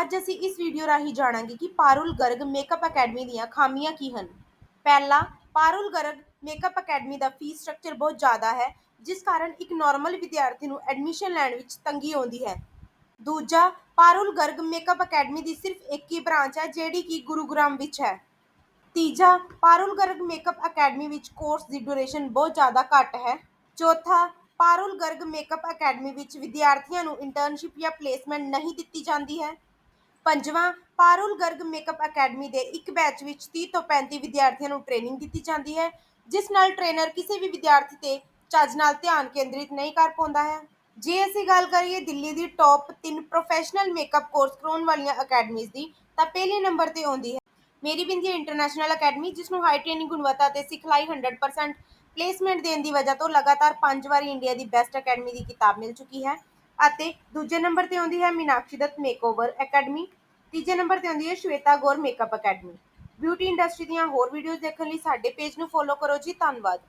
ਅੱਜ ਅਸੀਂ ਇਸ ਵੀਡੀਓ ਰਾਹੀਂ ਜਾਣਾਂਗੇ ਕਿ ਪਾਰੁਲ ਗਰਗ ਮੇਕਅਪ ਅਕੈਡਮੀ ਦੀਆਂ ਖਾਮੀਆਂ ਕੀ ਹਨ। ਪਹਿਲਾ, ਪਾਰੁਲ ਗਰਗ ਮੇਕਅਪ ਅਕੈਡਮੀ ਦਾ ਫੀਸ ਸਟਰਕਚਰ ਬਹੁਤ ਜ਼ਿਆਦਾ ਹੈ, ਜਿਸ ਕਾਰਨ ਇੱਕ ਨਾਰਮਲ ਵਿਦਿਆਰਥੀ ਨੂੰ ਐਡਮਿਸ਼ਨ ਲੈਣ ਵਿੱਚ ਤੰਗੀ ਆਉਂਦੀ ਹੈ। ਦੂਜਾ, ਪਾਰੁਲ ਗਰਗ ਮੇਕਅਪ ਅਕੈਡਮੀ ਦੀ ਸਿਰਫ ਇੱਕ ਹੀ ਬ੍ਰਾਂਚ ਹੈ, ਜਿਹੜੀ ਕਿ ਗੁਰੂਗ੍ਰਾਮ ਵਿੱਚ ਹੈ। ਤੀਜਾ, ਪਾਰੁਲ ਗਰਗ ਮੇਕਅਪ ਅਕੈਡਮੀ ਵਿੱਚ ਕੋਰਸ ਦੀ ਡਿਊਰੇਸ਼ਨ ਬਹੁਤ ਜ਼ਿਆਦਾ ਘੱਟ ਹੈ। ਚੌਥਾ, ਪਾਰੁਲ ਗਰਗ ਮੇਕਅਪ ਅਕੈਡਮੀ ਵਿੱਚ ਵਿਦਿਆਰਥੀਆਂ ਨੂੰ ਇੰਟਰਨਸ਼ਿਪ ਜਾਂ ਪਲੇਸਮੈਂਟ ਨਹੀਂ ਦਿੱਤੀ ਜਾਂਦੀ ਹੈ। ਪੰਜਵਾਂ, ਪਾਰੁਲ ਗਰਗ ਮੇਕਅਪ ਅਕੈਡਮੀ ਦੇ ਇੱਕ ਬੈਚ ਵਿੱਚ 30 ਤੋਂ 35 ਵਿਦਿਆਰਥੀਆਂ ਨੂੰ ਟ੍ਰੇਨਿੰਗ ਦਿੱਤੀ ਜਾਂਦੀ ਹੈ, ਜਿਸ ਨਾਲ ਟ੍ਰੇਨਰ ਕਿਸੇ ਵੀ ਵਿਦਿਆਰਥੀ ਤੇ ਚੱਜ ਨਾਲ ਧਿਆਨ ਕੇਂਦਰਿਤ ਨਹੀਂ ਕਰ ਪਾਉਂਦਾ ਹੈ। ਜੇ ਅਸੀਂ ਗੱਲ ਕਰੀਏ ਦਿੱਲੀ ਦੀ ਟੌਪ 3 ਪ੍ਰੋਫੈਸ਼ਨਲ ਮੇਕਅਪ ਕੋਰਸ ਕਰਾਉਣ ਵਾਲੀਆਂ ਅਕੈਡਮੀਜ਼ ਦੀ, ਤਾਂ ਪਹਿਲੇ ਨੰਬਰ ਤੇ ਆਉਂਦੀ ਹੈ ਮੇਰੀ ਬਿੰਦੀ ਇੰਟਰਨੈਸ਼ਨਲ ਅਕੈਡਮੀ ਜਿਸ ਨੂੰ ਹਾਈ ਟ੍ਰੇਨਿੰਗ ਗੁਣਵੱਤਾ ਤੇ ਸਿਖਲਾਈ 100% ਪਲੇਸਮੈਂਟ ਦੇਣ ਦੀ ਵਜ੍ਹਾ ਤੋਂ ਲਗਾਤਾਰ 5 ਵਾਰੀ ਇੰਡੀਆ ਦੀ ਬੈਸਟ ਅਕੈਡਮੀ ਦੀ ਕਿਤਾਬ ਮਿਲ ਚੁੱਕੀ ਹੈ। ਅਤੇ ਦੂਜੇ ਨੰਬਰ ਤੇ ਆਉਂਦੀ ਹੈ ਮੀਨਾਕਸ਼ੀ ਦੱਤ ਮੇਕਓਵਰ ਅਕੈਡਮੀ ਤੀਜੇ ਨੰਬਰ ਤੇ ਆਉਂਦੀ ਹੈ ਸ਼ਵੇਤਾ ਗੌਰ ਮੇਕਅਪ ਅਕੈਡਮੀ ਬਿਊਟੀ ਇੰਡਸਟਰੀ ਦੀਆਂ ਹੋਰ ਵੀਡੀਓਜ਼ ਦੇਖਣ ਲਈ ਸਾਡੇ ਪੇਜ ਨੂੰ ਫੋਲੋ ਕਰੋ ਜੀ, ਧੰਨਵਾਦ।